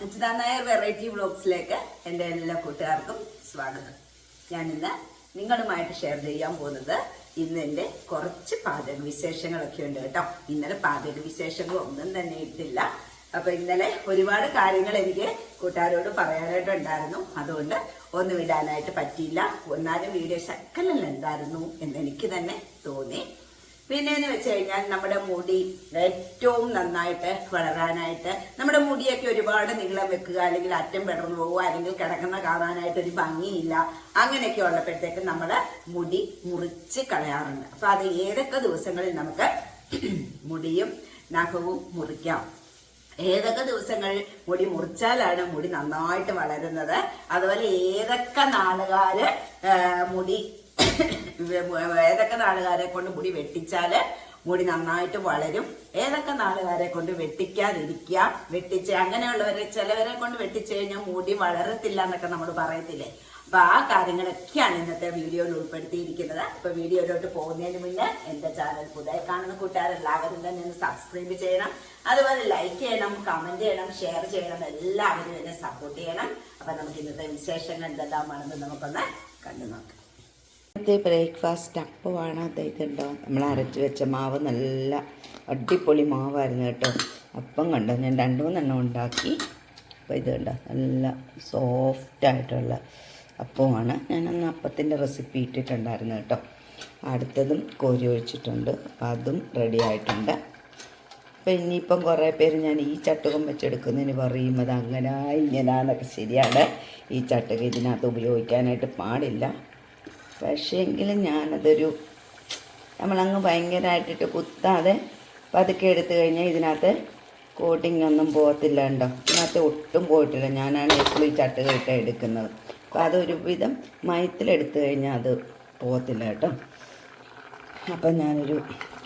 നിശ്ചിത നായർ വെറൈറ്റി വ്ളോഗ്സിലേക്ക് എന്റെ എല്ലാ കൂട്ടുകാർക്കും സ്വാഗതം. ഞാൻ ഇന്ന് നിങ്ങളുമായിട്ട് ഷെയർ ചെയ്യാൻ പോകുന്നത് ഇന്ന് എന്റെ കുറച്ച് പാചക വിശേഷങ്ങളൊക്കെ ഉണ്ട് കേട്ടോ. ഇന്നലെ പാചക വിശേഷങ്ങൾ ഒന്നും തന്നെ ഇട്ടില്ല. അപ്പൊ ഇന്നലെ ഒരുപാട് കാര്യങ്ങൾ എനിക്ക് കൂട്ടുകാരോട് പറയാനായിട്ടുണ്ടായിരുന്നു അതുകൊണ്ട് ഒന്നും ഇടാനായിട്ട് പറ്റിയില്ല. ഒന്നാലും വീഡിയോ ശക്കലല്ല എന്തായിരുന്നു എന്ന് എനിക്ക് തന്നെ തോന്നി. പിന്നെ എന്ന് വെച്ച് കഴിഞ്ഞാൽ നമ്മുടെ മുടി ഏറ്റവും നന്നായിട്ട് വളരാനായിട്ട് നമ്മുടെ മുടിയൊക്കെ ഒരുപാട് നീളം വെക്കുക അല്ലെങ്കിൽ അറ്റം പെടർന്നു പോവുക അല്ലെങ്കിൽ കിടക്കുന്ന കാണാനായിട്ട് ഒരു ഭംഗിയില്ല അങ്ങനെയൊക്കെ ഉള്ളപ്പോഴത്തേക്ക് നമ്മുടെ മുടി മുറിച്ച് കളയാറുണ്ട്. അപ്പൊ അത് ഏതൊക്കെ ദിവസങ്ങളിൽ നമുക്ക് മുടിയും നഖവും മുറിക്കാം? ഏതൊക്കെ ദിവസങ്ങളിൽ മുടി മുറിച്ചാലാണ് മുടി നന്നായിട്ട് വളരുന്നത്? അതുപോലെ ഏതൊക്കെ നാളുകാര് മുടി ഏതൊക്കെ നാളുകാരെ കൊണ്ട് മുടി വെട്ടിച്ചാൽ മുടി നന്നായിട്ട് വളരും? ഏതൊക്കെ നാളുകാരെ കൊണ്ട് വെട്ടിക്കാതിരിക്കുക? വെട്ടിച്ച് അങ്ങനെയുള്ളവരെ ചിലവരെ കൊണ്ട് വെട്ടിച്ചു കഴിഞ്ഞാൽ മുടി വളരത്തില്ല എന്നൊക്കെ നമ്മൾ പറയത്തില്ലേ? അപ്പൊ ആ കാര്യങ്ങളൊക്കെയാണ് ഇന്നത്തെ വീഡിയോയിൽ ഉൾപ്പെടുത്തിയിരിക്കുന്നത്. അപ്പൊ വീഡിയോയിലോട്ട് പോകുന്നതിന് മുന്നേ എന്റെ ചാനൽ പുതിയ കാണുന്ന കൂട്ടുകാരെല്ലാവരും തന്നെ ഒന്ന് സബ്സ്ക്രൈബ് ചെയ്യണം. അതുപോലെ ലൈക്ക് ചെയ്യണം കമന്റ് ചെയ്യണം ഷെയർ ചെയ്യണം. എല്ലാവരും എന്നെ സപ്പോർട്ട് ചെയ്യണം. അപ്പൊ നമുക്ക് ഇന്നത്തെ വിശേഷങ്ങൾ എന്തെല്ലാമാണെന്ന് നമുക്കൊന്ന് കണ്ടു നോക്കാം ഇന്നത്തെ ബ്രേക്ക്ഫാസ്റ്റ് അപ്പമാണ് ഇതുണ്ടോ? നമ്മൾ അരച്ച് വെച്ച മാവ് നല്ല അടിപൊളി മാവായിരുന്നു കേട്ടോ. അപ്പം കണ്ടോ ഞാൻ രണ്ട് മൂന്നെണ്ണം ഉണ്ടാക്കി. അപ്പോൾ ഇത് കണ്ടോ നല്ല സോഫ്റ്റായിട്ടുള്ള അപ്പമാണ് ഞാനന്ന് അപ്പത്തിന്റെ റെസിപ്പി ഇട്ടിട്ടുണ്ടായിരുന്നു കേട്ടോ. അടുത്തതും കോരി ഒഴിച്ചിട്ടുണ്ട്. അതും റെഡി ആയിട്ടുണ്ട്. അപ്പം ഇനിയിപ്പം കുറേ പേര് ഞാൻ ഈ ചട്ടുകം വെച്ചെടുക്കുന്നതിന് പറയും അത് അങ്ങനെ ഇങ്ങനെ ശരിയാണ്. ഈ ചട്ടുക ഇതിനകത്ത് ഉപയോഗിക്കാനായിട്ട് പാടില്ല. പക്ഷേ എങ്കിലും ഞാനതൊരു നമ്മളങ്ങ് ഭയങ്കരമായിട്ടിട്ട് കുത്താതെ പതുക്കെ എടുത്തു കഴിഞ്ഞാൽ ഇതിനകത്ത് കോട്ടിംഗ് ഒന്നും പോകത്തില്ല ഉണ്ടോ ഇതിനകത്ത് ഒട്ടും പോയിട്ടില്ല. ഞാനാണ് എപ്പോഴും ഈ ചട്ടുക ഇട്ട് എടുക്കുന്നത്. അപ്പോൾ അതൊരു വിധം മയത്തിലെടുത്തു കഴിഞ്ഞാൽ അത് പോകത്തില്ല കേട്ടോ. അപ്പം ഞാനൊരു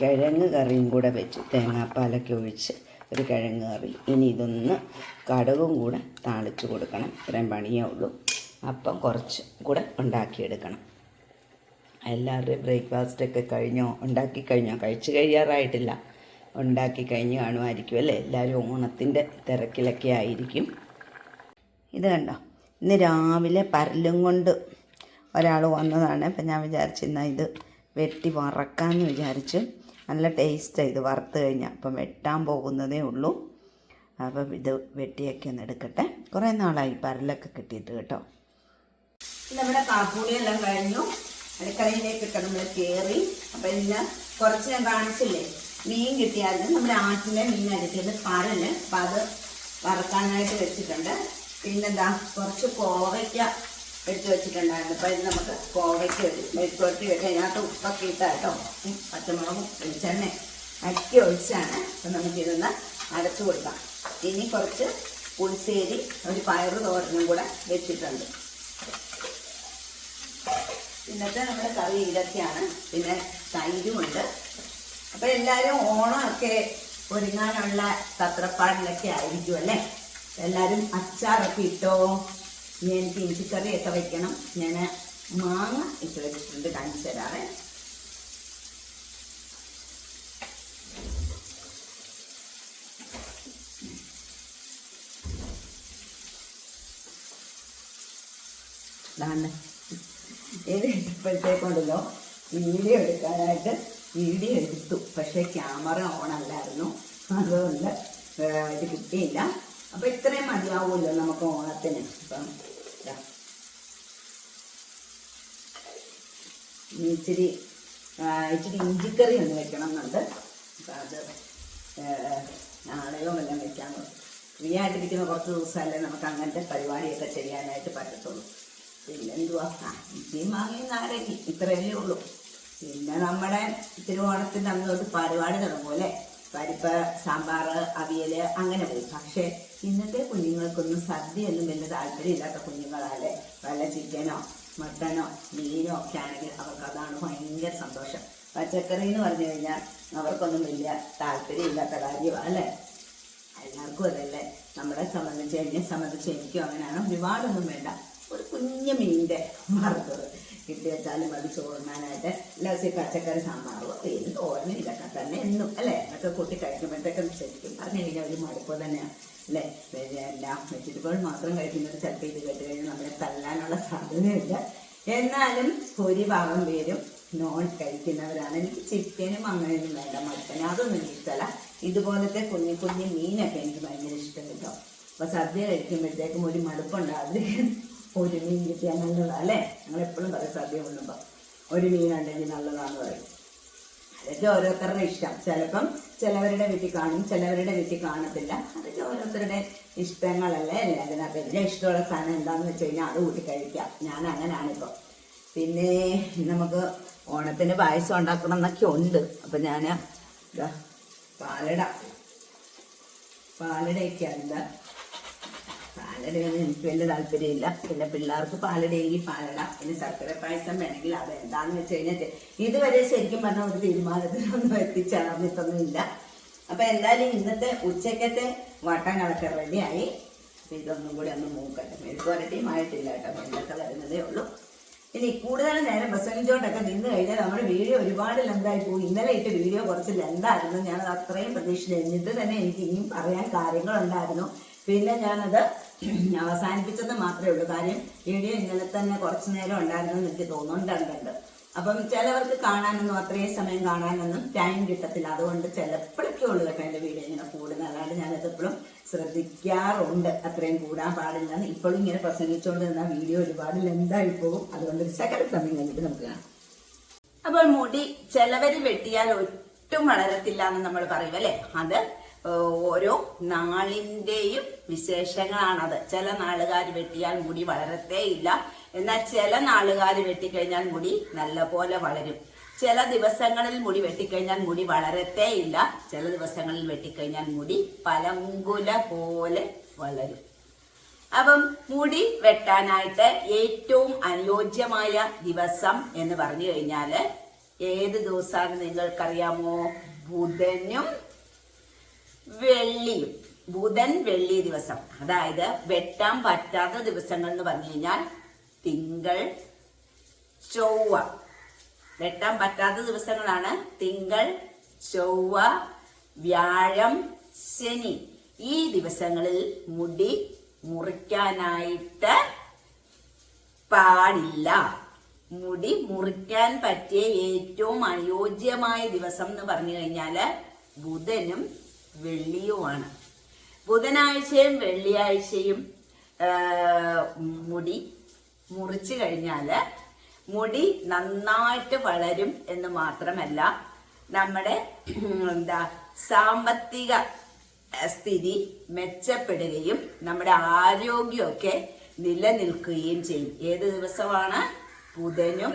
കിഴങ്ങ് കറിയും കൂടെ വെച്ച്. തേങ്ങാപ്പാലൊക്കെ ഒഴിച്ച് ഒരു കിഴങ്ങ് കറി. ഇനി ഇതൊന്ന് കടുകും കൂടെ താളിച്ച് കൊടുക്കണം. ഇത്രയും പണിയേ ഉള്ളൂ. അപ്പം കുറച്ച് കൂടെ ഉണ്ടാക്കിയെടുക്കണം. എല്ലാവരുടെയും ബ്രേക്ക്ഫാസ്റ്റൊക്കെ കഴിഞ്ഞോ? ഉണ്ടാക്കി കഴിഞ്ഞോ? കഴിച്ച് കഴിയാറായിട്ടില്ല. ഉണ്ടാക്കി കഴിഞ്ഞ് കാണുമായിരിക്കും അല്ലേ? എല്ലാവരും ഓണത്തിന്റെ തിരക്കിലൊക്കെ ആയിരിക്കും. ഇത് കണ്ടോ? ഇന്ന് രാവിലെ പരലും കൊണ്ട് ഒരാൾ വന്നതാണ്. അപ്പം ഞാൻ വിചാരിച്ചു എന്നാൽ ഇത് വെട്ടി വറക്കാമെന്ന് വിചാരിച്ചു. നല്ല ടേസ്റ്റാണ് ഇത് വറുത്ത് കഴിഞ്ഞാൽ അപ്പം വെട്ടാൻ പോകുന്നതേ ഉള്ളൂ. അപ്പം ഇത് വെട്ടിയൊക്കെ ഒന്ന് എടുക്കട്ടെ. കുറേ നാളായി പരലൊക്കെ കിട്ടിയിട്ട് കേട്ടോ. നമ്മുടെ കാപ്പൂടിയെല്ലാം കഴിഞ്ഞു. അടുക്കളയിലേക്കൊക്കെ നമ്മൾ കയറി അപ്പൊ ഇന്ന് കുറച്ച് ഞാൻ കാണിച്ചില്ലേ? മീൻ കിട്ടിയായിരുന്നു. നമ്മുടെ ആറ്റിലെ മീൻ അടിച്ചത് പരൽ. അപ്പൊ അത് വറക്കാനായിട്ട് വെച്ചിട്ടുണ്ട്. പിന്നെന്താ? കുറച്ച് കോവയ്ക്ക എടുത്ത് വെച്ചിട്ടുണ്ടായിരുന്നു. അപ്പൊ ഇത് നമുക്ക് കോവയ്ക്ക മെഴുക്കുവരട്ടി വെക്കാം അതിനകത്ത് ഉപ്പൊക്കെ ഇട്ടാട്ടോ ഉം, പച്ചമുളകും വെളിച്ചെണ്ണ അക്കി ഒഴിച്ചാണ്. അപ്പൊ നമുക്കിതൊന്ന് അടച്ചു കൊടുക്കാം. ഇനി കുറച്ച് പുളിശ്ശേരി ഒരു പയറ് തോരനും കൂടെ വെച്ചിട്ടുണ്ട്. ഇന്നത്തെ നമ്മുടെ കറി ഇതൊക്കെയാണ്. പിന്നെ തൈരുമുണ്ട് അപ്പൊ എല്ലാരും ഓണമൊക്കെ ഒരുങ്ങാനുള്ള തത്രപ്പാടിലൊക്കെ ആയിരിക്കും അല്ലേ? എല്ലാരും അച്ചാറൊക്കെ ഇട്ടോ? ഞാൻ എനിക്ക് ഇഞ്ചിക്കറിയൊക്കെ വെക്കണം. ഞാൻ മാങ്ങ ഇട്ട് വെച്ചിട്ടുണ്ട് കാണിച്ചു തരാവേ. ഇതാണ് ഇത് ഇപ്പോഴത്തേക്കുണ്ടല്ലോ വീഡിയോ എടുക്കാനായിട്ട് വീഡിയോ എടുത്തു. പക്ഷേ ക്യാമറ ഓൺ അല്ലായിരുന്നു അതുകൊണ്ട് ഇത് കിട്ടിയില്ല. അപ്പം ഇത്രയും മതിയാവുമല്ലോ നമുക്ക് ഓണത്തിന്. അപ്പം ഇച്ചിരി ഇച്ചിരി ഇഞ്ചിക്കറി ഒന്ന് വെക്കണം എന്നുണ്ട് അപ്പം അത് നാളെയോ വല്ലതും വെക്കാൻ ഫ്രീ ആയിട്ടിരിക്കുന്ന കുറച്ച് ദിവസമല്ലേ നമുക്ക് അങ്ങനത്തെ പരിപാടിയൊക്കെ ചെയ്യാനായിട്ട് പറ്റത്തുള്ളൂ. പിന്നെ എന്തുവാ ആ ഇച്ചിരി മാങ്ങയും നാരങ്ങി ഇത്രയല്ലേ ഉള്ളൂ. പിന്നെ നമ്മുടെ തിരുവോണത്തിന്റെ അന്ന് തൊട്ട് പരിപാടി തുടങ്ങുമല്ലേ പരിപ്പ് സാമ്പാർ അവിയൽ അങ്ങനെ പോയി. പക്ഷേ ഇന്നത്തെ കുഞ്ഞുങ്ങൾക്കൊന്നും സദ്യയൊന്നും വലിയ താല്പര്യമില്ലാത്ത കുഞ്ഞുങ്ങളാലേ വല്ല ചിക്കനോ മട്ടനോ മീനോ ഒക്കെ ആണെങ്കിൽ അവർക്ക് അതാണ് ഭയങ്കര സന്തോഷം. പച്ചക്കറി എന്ന് പറഞ്ഞു കഴിഞ്ഞാൽ അവർക്കൊന്നും വലിയ താല്പര്യമില്ലാത്ത കാര്യമാണ് അല്ലേ? എല്ലാവർക്കും അതല്ലേ. നമ്മളെ സംബന്ധിച്ച് എന്നെ സംബന്ധിച്ച് എനിക്കും അങ്ങനെയാണ്. ഒരുപാടൊന്നും വേണ്ട. ഒരു കുഞ്ഞു മീനിന്റെ വറുത്തത് കിട്ടി വെച്ചാലും മതി ചോറിനാനായിട്ട് ലസി പച്ചക്കറി സാമ്പാറോ ഏത് തോരനും ഇതൊക്കെ തന്നെ എന്നും അല്ലേ? എന്നൊക്കെ കൂട്ടി കഴിക്കുമ്പോഴത്തേക്കും ശരിക്കും പറഞ്ഞു കഴിഞ്ഞാൽ ഒരു മടുപ്പ് തന്നെയാണ് അല്ലേ? എല്ലാം വെജിറ്റബിൾ മാത്രം കഴിക്കുന്നത് ചിലപ്പോൾ ഇത് കേട്ട് കഴിഞ്ഞാൽ നമ്മളെ തല്ലാനുള്ള സാധ്യതയുണ്ട്. എന്നാലും ഭൂരിഭാഗം പേരും നോൺ കഴിക്കുന്നവരാണ്. എനിക്ക് ചിക്കനും അങ്ങനെയൊന്നും വേണ്ട മട്ടൻ അതൊന്നും എനിക്ക് ഇഷ്ടമല്ല. ഇതുപോലത്തെ കുഞ്ഞു കുഞ്ഞു മീനൊക്കെ എനിക്ക് ഭയങ്കര ഇഷ്ടം കേട്ടോ. അപ്പൊ സദ്യ കഴിക്കുമ്പോഴത്തേക്കും ഒരു മടുപ്പുണ്ടാകും ഒരു മീൻ കിട്ടിയാൽ നല്ലതാണ് അല്ലേ? ഞങ്ങൾ എപ്പോഴും പറയും സദ്യ കൊള്ളുമ്പോൾ ഒരു മീൻ ഉണ്ടെങ്കിൽ നല്ലതാണെന്ന് പറയും. അതൊക്കെ ഓരോരുത്തരുടെ ഇഷ്ടം. ചിലപ്പം ചിലവരുടെ വീട്ടിൽ കാണും ചിലവരുടെ വീട്ടിൽ കാണത്തില്ല. അതൊക്കെ ഓരോരുത്തരുടെ ഇഷ്ടങ്ങളല്ലേ? അല്ലേ അതിനകത്ത് എന്റെ ഇഷ്ടമുള്ള സാധനം എന്താണെന്ന് വെച്ച് കഴിഞ്ഞാൽ അത് കൂട്ടി കഴിക്കാം. ഞാൻ അങ്ങനെയാണിപ്പോൾ പിന്നെ നമുക്ക് ഓണത്തിന് പായസം ഉണ്ടാക്കണം എന്നൊക്കെ ഉണ്ട്. അപ്പം ഞാൻ പാലട. പാലടയൊക്കെ ഉണ്ട് പാലടയൊന്നും എനിക്ക് വലിയ താല്പര്യമില്ല. പിന്നെ പിള്ളേർക്ക് പാലടയെങ്കിൽ പാലട പിന്നെ ശർക്കര പായസം വേണമെങ്കിൽ അത് എന്താണെന്ന് വെച്ച് കഴിഞ്ഞാൽ ഇതുവരെ ശരിക്കും പറഞ്ഞ ഒരു തീരുമാനത്തിനൊന്നും എത്തിച്ചേർന്നിട്ടൊന്നുമില്ല അപ്പൊ എന്തായാലും ഇന്നത്തെ ഉച്ചക്കത്തെ വട്ടം വട്ടങ്ങളൊക്കെ റെഡിയായി. ഇതൊന്നും കൂടി ഒന്ന് മൂക്കട്ടെ. മെഴുക്കുവരട്ടിയും ആയിട്ടില്ല കേട്ടോ. വെള്ളമൊക്കെ വരുന്നതേ ഉള്ളൂ. ഇനി കൂടുതൽ നേരം പ്രസംഗിച്ചോണ്ടൊക്കെ നിന്ന് കഴിഞ്ഞാൽ നമ്മുടെ വീഡിയോ ഒരുപാട് ലെന്തായി പോകും. ഇന്നലെ ഇട്ട് വീഡിയോ കുറച്ച് ലെന്തായിരുന്നു ഞാനത് അത്രയും പ്രതീക്ഷിച്ചില്ല. എന്നിട്ട് തന്നെ എനിക്ക് ഇനിയും പറയാൻ കാര്യങ്ങളുണ്ടായിരുന്നു. പിന്നെ ഞാനത് അവസാനിപ്പിച്ചത് മാത്രമേ ഉള്ളൂ. കാര്യം വീഡിയോ ഇന്നലെ തന്നെ കുറച്ചു നേരം ഉണ്ടായിരുന്നു എന്ന് എനിക്ക് തോന്നുന്നുണ്ടുണ്ട് അപ്പം ചിലവർക്ക് കാണാനൊന്നും അത്രയും സമയം കാണാനൊന്നും ടൈം കിട്ടത്തില്ല. അതുകൊണ്ട് ചിലപ്പോഴൊക്കെ ഉള്ളൂ കേട്ടോ എന്റെ വീഡിയോ ഇങ്ങനെ കൂടുന്നത്. അല്ലാണ്ട് ഞാനത് എപ്പോഴും ശ്രദ്ധിക്കാറുണ്ട്. അത്രയും കൂടാൻ പാടില്ലെന്ന്. ഇപ്പോഴും ഇങ്ങനെ പ്രസംഗിച്ചുകൊണ്ട് നിന്നാൽ വീഡിയോ ഒരുപാട് ലെന്തായി പോകും അതുകൊണ്ട് ഒരു ശകല സമയം കഴിഞ്ഞിട്ട് നമുക്ക് കാണാം. അപ്പോൾ മുടി ചിലവര് വെട്ടിയാൽ ഒട്ടും വളരത്തില്ല എന്ന് നമ്മൾ പറയും അല്ലേ? അത് ഓരോ നാളിന്റെയും വിശേഷങ്ങളാണത്. ചില നാളുകാർ വെട്ടിയാൽ മുടി വളരത്തേ ഇല്ല. എന്നാൽ ചില നാളുകാർ വെട്ടിക്കഴിഞ്ഞാൽ മുടി നല്ല പോലെ വളരും. ചില ദിവസങ്ങളിൽ മുടി വെട്ടിക്കഴിഞ്ഞാൽ മുടി വളരത്തേ ഇല്ല. ചില ദിവസങ്ങളിൽ വെട്ടിക്കഴിഞ്ഞാൽ മുടി പലങ്കുല പോലെ വളരും. അപ്പം മുടി വെട്ടാനായിട്ട് ഏറ്റവും അനുയോജ്യമായ ദിവസം എന്ന് പറഞ്ഞു കഴിഞ്ഞാൽ ഏത് ദിവസമാണ് നിങ്ങൾക്കറിയാമോ? ബുധനും വെള്ളിയും ബുധൻ വെള്ളി ദിവസം. അതായത് വെട്ടാൻ പറ്റാത്ത ദിവസങ്ങൾ എന്ന് പറഞ്ഞു കഴിഞ്ഞാൽ തിങ്കൾ ചൊവ്വ. വെട്ടാൻ പറ്റാത്ത ദിവസങ്ങളാണ് തിങ്കൾ ചൊവ്വ വ്യാഴം ശനി. ഈ ദിവസങ്ങളിൽ മുടി മുറിക്കാനായിട്ട് പാടില്ല. മുടി മുറിക്കാൻ പറ്റിയ ഏറ്റവും അനുയോജ്യമായ ദിവസം എന്ന് പറഞ്ഞു കഴിഞ്ഞാൽ ബുധനും വെള്ളിയുമാണ്. ബുധനാഴ്ചയും വെള്ളിയാഴ്ചയും മുടി മുറിച്ച് കഴിഞ്ഞാൽ മുടി നന്നായിട്ട് വളരും എന്ന് മാത്രമല്ല നമ്മുടെ എന്താ സാമ്പത്തിക സ്ഥിതി മെച്ചപ്പെടുകയും നമ്മുടെ ആരോഗ്യമൊക്കെ നിലനിൽക്കുകയും ചെയ്യും. ഏത് ദിവസമാണ്? ബുധനും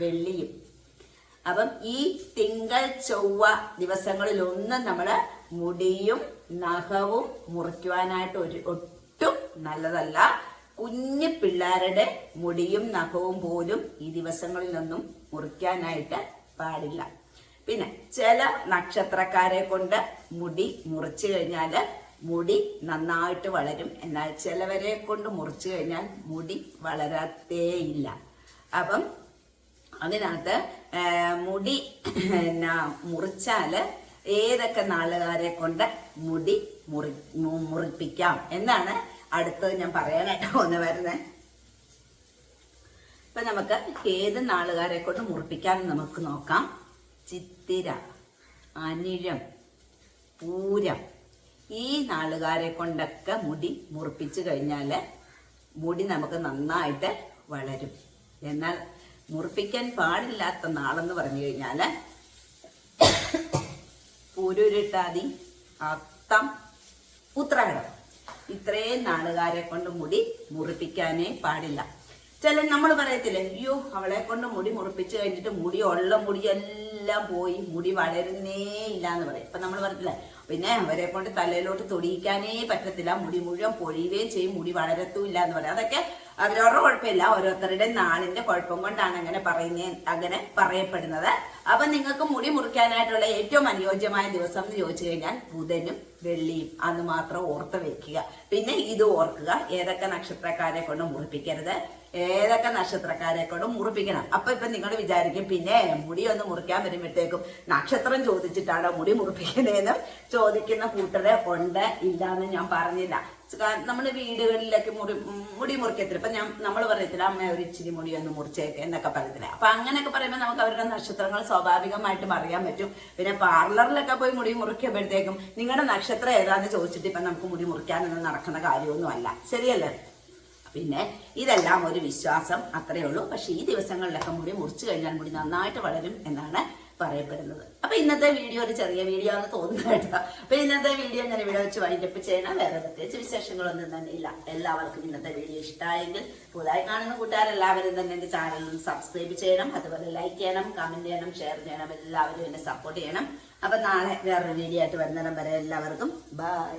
വെള്ളിയും. അപ്പം ഈ തിങ്കൾ ചൊവ്വ ദിവസങ്ങളിലൊന്നും നമ്മൾ മുടിയും നഖവും മുറിക്കുവാനായിട്ട് ഒരു ഒട്ടും നല്ലതല്ല. കുഞ്ഞു പിള്ളേരുടെ മുടിയും നഖവും പോലും ഈ ദിവസങ്ങളിലൊന്നും മുറിക്കാനായിട്ട് പാടില്ല. പിന്നെ ചില നക്ഷത്രക്കാരെ കൊണ്ട് മുടി മുറിച്ചു കഴിഞ്ഞാൽ മുടി നന്നായിട്ട് വളരും. എന്നാൽ ചിലവരെ കൊണ്ട് മുറിച്ചു കഴിഞ്ഞാൽ മുടി വളരത്തേയില്ല. അപ്പം അതിനകത്ത് മുടി എന്നാ മുറിച്ചാൽ ഏതൊക്കെ നാളുകാരെ കൊണ്ട് മുടി മുറി മുറിപ്പിക്കാം? എന്നാണ് അടുത്തത് ഞാൻ പറയാനായിട്ട് ഒന്ന് വരുന്നത് ഇപ്പൊ നമുക്ക് ഏത് നാളുകാരെ കൊണ്ട് മുറിപ്പിക്കാം എന്ന് നമുക്ക് നോക്കാം. ചിത്തിര അനിഴം പൂരം. ഈ നാളുകാരെ കൊണ്ടൊക്കെ മുടി മുറിപ്പിച്ചു കഴിഞ്ഞാൽ മുടി നമുക്ക് നന്നായിട്ട് വളരും. എന്നാൽ മുറിപ്പിക്കാൻ പാടില്ലാത്ത നാളെന്ന് പറഞ്ഞു കഴിഞ്ഞാൽ പൂരുരുട്ടാതി അത്തം ഉത്രാടം ഇത്രയും നാടുകാരെ കൊണ്ട് മുടി മുറിപ്പിക്കാനേ പാടില്ല. ചില നമ്മൾ പറയത്തില്ലേ അയ്യോ അവളെ കൊണ്ട് മുടി മുറിപ്പിച്ച് കഴിഞ്ഞിട്ട് മുടി ഉള്ള മുടിയെല്ലാം പോയി മുടി വളരുന്നേ ഇല്ല എന്ന് പറയും. ഇപ്പൊ നമ്മൾ പറഞ്ഞില്ലേ പിന്നെ അവരെ കൊണ്ട് തലയിലോട്ട് തൊടിയിക്കാനേ പറ്റത്തില്ല. മുടി മുഴുവൻ പൊഴിയുകയും ചെയ്യും. മുടി വളരത്തുമില്ല എന്ന് പറയും. അതൊക്കെ അവരവരുടെ കുഴപ്പമില്ല. ഓരോരുത്തരുടെ നാളിന്റെ കുഴപ്പം കൊണ്ടാണ് അങ്ങനെ പറയുന്ന അങ്ങനെ പറയപ്പെടുന്നത്. അപ്പൊ നിങ്ങൾക്ക് മുടി മുറിക്കാനായിട്ടുള്ള ഏറ്റവും അനുയോജ്യമായ ദിവസം എന്ന് ചോദിച്ചു കഴിഞ്ഞാൽ ബുധനും വെള്ളിയും അന്ന് മാത്രം ഓർത്ത് വെക്കുക. പിന്നെ ഇത് ഓർക്കുക ഏതൊക്കെ നക്ഷത്രക്കാരെ കൊണ്ട് മുറിപ്പിക്കരുത് ഏതൊക്കെ നക്ഷത്രക്കാരെ കൊണ്ട് മുറിപ്പിക്കണം. അപ്പൊ ഇപ്പൊ നിങ്ങൾ വിചാരിക്കും പിന്നെ മുടി ഒന്ന് മുറിക്കാൻ വരുമ്പോഴത്തേക്കും നക്ഷത്രം ചോദിച്ചിട്ടാണോ മുടി മുറിപ്പിക്കുന്നതെന്ന് ചോദിക്കുന്ന കൂട്ടരെ ഉണ്ട് ഇല്ലാന്ന് ഞാൻ പറഞ്ഞില്ല. നമ്മൾ വീടുകളിലൊക്കെ മുടി മുടി മുറിക്കത്തില്ല. ഇപ്പൊ ഞാൻ നമ്മൾ പറയത്തില്ല അമ്മ ഒരു ഇച്ചിരി മുടി ഒന്ന് മുറിച്ചേക്ക് എന്നൊക്കെ പറയത്തില്ല അപ്പൊ അങ്ങനെയൊക്കെ പറയുമ്പോൾ നമുക്ക് അവരുടെ നക്ഷത്രങ്ങൾ സ്വാഭാവികമായിട്ടും അറിയാൻ പറ്റും. പിന്നെ പാർലറിലൊക്കെ പോയി മുടി മുറിക്കുമ്പോഴത്തേക്കും നിങ്ങളുടെ നക്ഷത്രം ഏതാന്ന് ചോദിച്ചിട്ട് ഇപ്പൊ നമുക്ക് മുടി മുറിക്കാനൊന്നും നടക്കുന്ന കാര്യമൊന്നും അല്ല ശരിയല്ലേ? പിന്നെ ഇതെല്ലാം ഒരു വിശ്വാസം അത്രയേ ഉള്ളൂ. പക്ഷെ ഈ ദിവസങ്ങളിലൊക്കെ മുടി മുറിച്ചു കഴിഞ്ഞാൽ മുടി നന്നായിട്ട് വളരും എന്നാണ് പറയപ്പെടുന്നത്. അപ്പൊ ഇന്നത്തെ വീഡിയോ ഒരു ചെറിയ വീഡിയോ ആണെന്ന് തോന്നുന്നു കേട്ടോ. അപ്പൊ ഇന്നത്തെ വീഡിയോ ഞാൻ ഇവിടെ വെച്ച് വൈൻഡപ്പ് ചെയ്യണം. വേറെ പ്രത്യേകിച്ച് വിശേഷങ്ങളൊന്നും തന്നെ ഇല്ല. എല്ലാവർക്കും ഇന്നത്തെ വീഡിയോ ഇഷ്ടമായെങ്കിൽ പുതുതായി കാണുന്ന കൂട്ടുകാരെല്ലാവരും തന്നെ എന്റെ ചാനൽ സബ്സ്ക്രൈബ് ചെയ്യണം. അതുപോലെ ലൈക്ക് ചെയ്യണം കമന്റ് ചെയ്യണം ഷെയർ ചെയ്യണം. എല്ലാവരും എന്നെ സപ്പോർട്ട് ചെയ്യണം. അപ്പൊ നാളെ വേറൊരു വീഡിയോ ആയിട്ട് വരുന്നിടം വരെ എല്ലാവർക്കും ബൈ